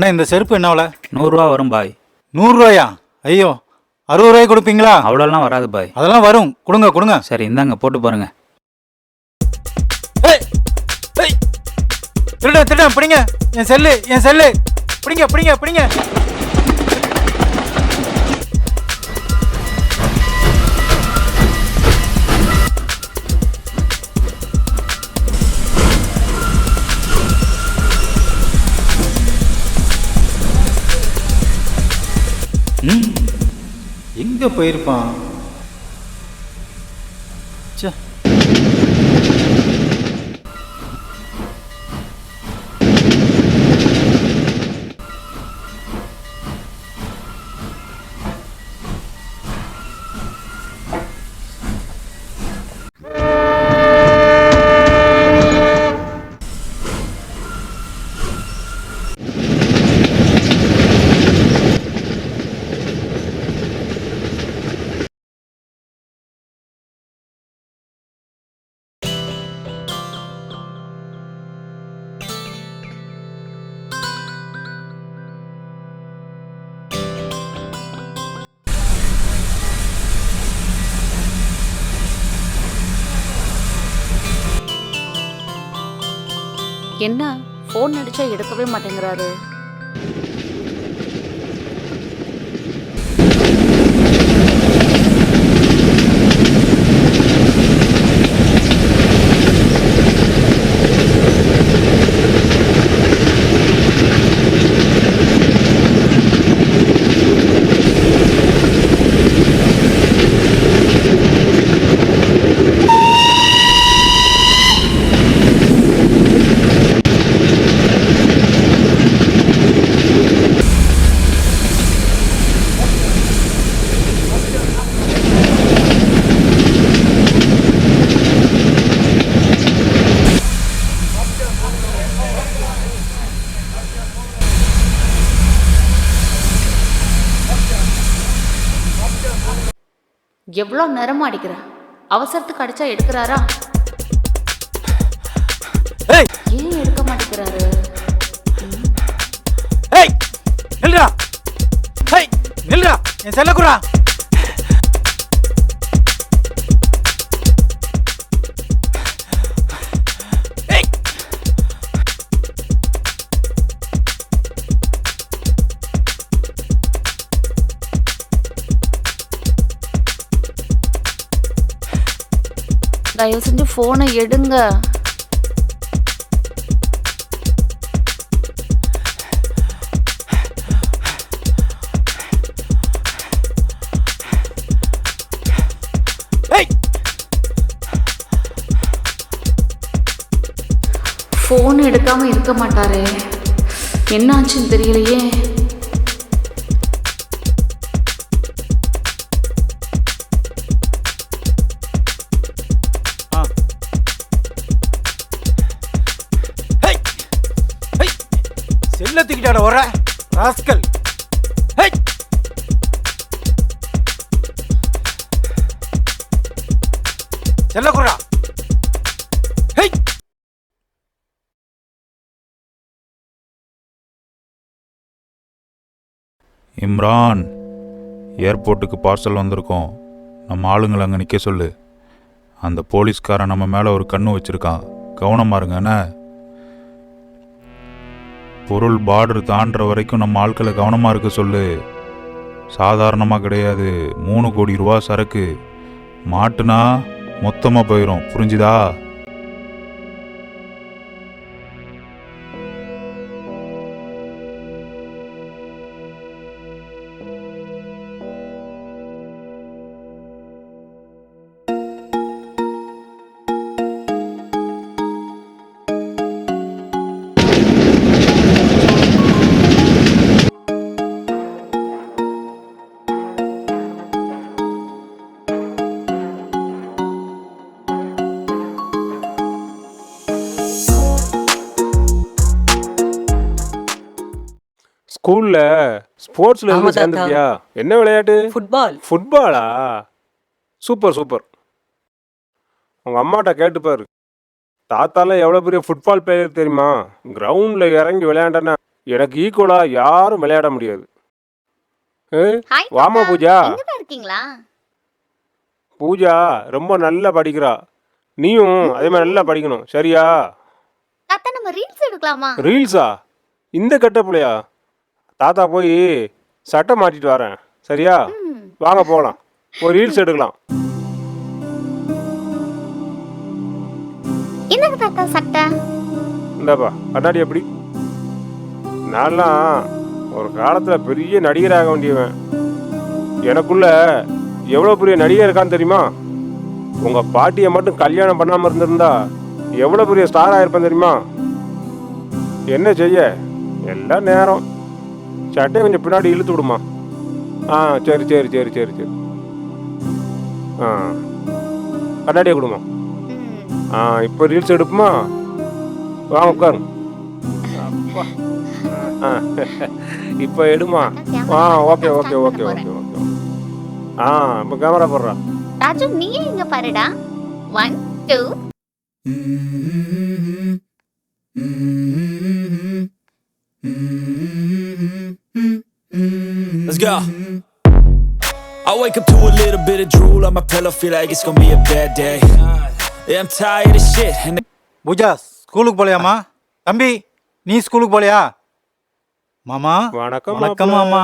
அண்ணா இந்த செருப்பு என்ன விலை? நூறுரூவா வரும் பாய். நூறுரூவாயா? ஐயோ அறுபது ரூபாய் கொடுப்பீங்களா? அவ்வளோலாம் வராது பாய். அதெல்லாம் வரும். கொடுங்க கொடுங்க. சரி இந்தாங்க போட்டு பாருங்க. திருடன் திருடன் பிடிங்க. என் செல்லு என் செல்லு. பிடிங்க பிடிங்க பிடிங்க. எங்கே போயிருப்பான்? என்ன? ஃபோன் அடிச்சா எடுக்கவே மாட்டேங்கிறாரு. எவ்வளோ நேரமா அடிக்கிற? அவசரத்துக்கு அடிச்சா எடுக்கிறாரா? ஏன் எடுக்க மாட்டேங்கிறாரு? நில்றா நில்றா என் செல்ல தயவு செஞ்சு ஃபோனை எடுங்க ஃபோன் எடுக்காம இருக்க மாட்டாரே. என்னாச்சுன்னு தெரியலையே. என்ன தூக்கிட்டாட வர ராஸ்கல். ஏய் செல்ல குறா இம்ரான் ஏர்போர்ட்டுக்கு பார்சல் வந்திருக்கோம். நம்ம ஆளுங்களை அங்கே நிற்க சொல்லு. அந்த போலீஸ்காரன் நம்ம மேலே ஒரு கண்ணு வச்சுருக்கான். கவனமாக இருங்கண்ணே பொருள் பார்டர் தாண்டுற வரைக்கும் நம்ம ஆட்களை கவனமாக இருக்க சொல்லு. சாதாரணமாக கிடையாது. மூணு கோடி ரூபா சரக்கு. மாட்டுனா மொத்தமாக போயிடும் புரிஞ்சுதா? ஸ்கூல்ல ஸ்போர்ட்ஸ்ல இருந்து. சேர்ந்துட்டியா என்ன விளையாட்டு? ஃபுட்பால் ஃபுட்பாலா சூப்பர் சூப்பர் உங்க அம்மாட்ட கேட்டு பாரு. தாத்தாலாம் எவ்வளோ பெரிய ஃபுட்பால் பிளேயர் தெரியுமா? கிரவுண்டில் இறங்கி விளையாண்டனா எனக்கு ஈக்குவலாக யாரும் விளையாட முடியாது. வாமா பூஜா. இங்கதான் இருக்கீங்களா? பூஜா ரொம்ப நல்லா படிக்கிறா. நீயும் அதே மாதிரி நல்லா படிக்கணும். சரியா? தாத்தா நம்ம ரீல்ஸ் எடுக்கலாமா? ரீல்ஸா இந்த கெட்டப்புலையா தாத்தா போய் சட்டை மாட்டிட்டு வரேன். சரியா. வாங்க போகலாம். ஒரு ரீல்ஸ் எடுக்கலாம். என்னங்க தாத்தா சட்டை? இந்தாப்பா கண்ணாடி எப்படி? நான்லாம் ஒரு காலத்தில் பெரிய நடிகராக வேண்டியவன். எனக்குள்ள எவ்வளோ பெரிய நடிகர் இருக்கான்னு தெரியுமா? உங்கள் பாட்டியை மட்டும் கல்யாணம் பண்ணாமல் இருந்திருந்தா எவ்வளோ பெரிய ஸ்டாராக இருப்பேன் தெரியுமா? என்ன செய்ய? எல்லாம் நேரம். சட்டையை கொஞ்சம் பின்னாடி இழுத்து விடுமா? ஆ சரி சரி சரி சரி சரி. ஆ. கண்ணாடியை கொடுமா. ம். ஆ இப்போ ரீல்ஸ் எடுப்புமா? வாங்க உட்காரு. அப்பா. ஆ, இப்போ எடுமா? ஆ okay okay okay. Okay okay. ஆ இப்போ கேமரா போடுறா. ராஜு நீயே இங்க பாருடா. One two Let's go. I wake up to a little bit of drool on my pillow, feel like it's gonna be a bad day. Yeah, I'm tired of shit. And Pooja ஸ்கூலுக்கு போலையாம்மா தம்பி நீ ஸ்கூலுக்கு போலையா மாமா வணக்கம் வணக்கம். மாமா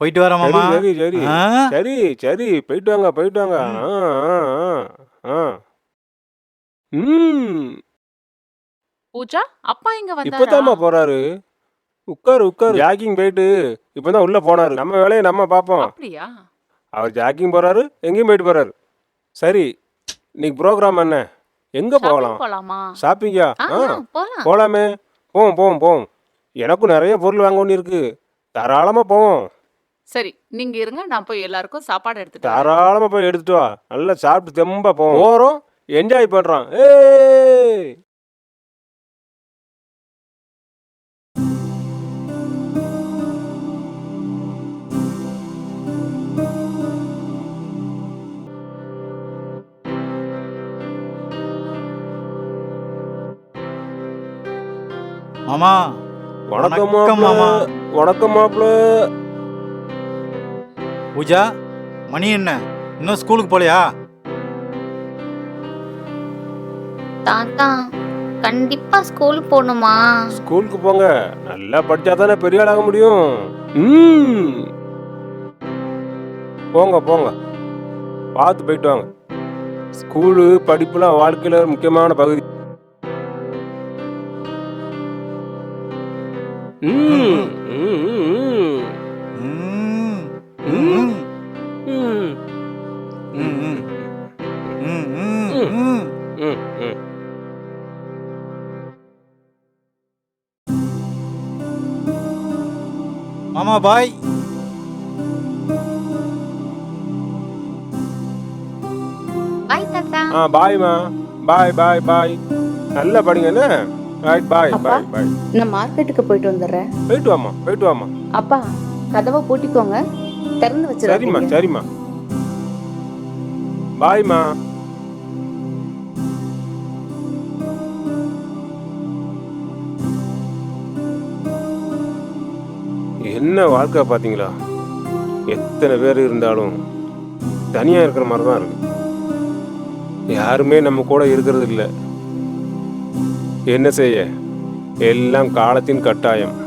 போயிட்டு சரி மாமா சரி சரி ஆ? சரி சரி போயிட்டு வாங்க போயிட்டு வாங்க ஆ ஆ ஆ ஆ ம் பூஜா அப்பா இப்போதாம்மா வந்தாரா போறாரு உட்காரு உட்காரு. ஜாக்கிங் போயிட்டு இப்பதான் உள்ள போனாரு. நம்ம வேலையை நம்ம பார்ப்போம். அப்படியா? அவர் ஜாக்கிங் போறாரு எங்கேயும் போயிட்டு போறாரு. சரி இன்னைக்கு ப்ரோக்ராம் என்ன? எங்க போகலாம்? போலாமா? ஷாப்பிங்கா போலாம். போவோம் போவோம் போவோம். எனக்கும் நிறைய பொருள் வாங்க ஒன்று இருக்கு. தாராளமா போவோம். சரி நீங்க இருங்க நான் போய் எல்லாருக்கும் சாப்பாடு எடுத்துட்டு. தாராளமா போய் எடுத்துட்டு வா. நல்லா சாப்பிட்டு தெம்பா போவோம். போறோம். என்ஜாய் பண்றோம். ஏய்! மாமா. வணக்கம் மாமா. வணக்கம் மாப்பிள்ள பூஜா மணி என்ன? இன்னும் ஸ்கூலுக்கு போலையா? தாத்தா கண்டிப்பா ஸ்கூல் போகணுமா? ஸ்கூலுக்கு போங்க. நல்லா படிச்சா தானே பெரிய ஆளாக முடியும். ம். போங்க போங்க. பார்த்து போயிட்டு வாங்க. ஸ்கூலு படிப்புலாம் வாழ்க்கையில முக்கியமான பகுதி. ஆமா பாய் பாய் தாத்தா. ஆ பாய்மா. பாய் பாய் பாய். நல்லா படிங்க என்ன? Right bye. பாய் பாய் நான் மார்க்கெட்டுக்கு போயிட்டு வந்துடுறேன். போயிட்டு வாமா போயிட்டு வாமா அப்பா கதவை பூட்டிக்கோங்க. திறந்து சரிம்மா வச்சிருக்கீங்க சரிம்மா. பாய்மா என்ன வாழ்க்கை பார்த்தீங்களா? எத்தனை பேர் இருந்தாலும் தனியாக இருக்கிற மாதிரி தான் இருக்கு. யாருமே நம்ம கூட இருக்கிறது இல்லை. என்ன செய்ய? எல்லாம் காலத்தின் கட்டாயம்.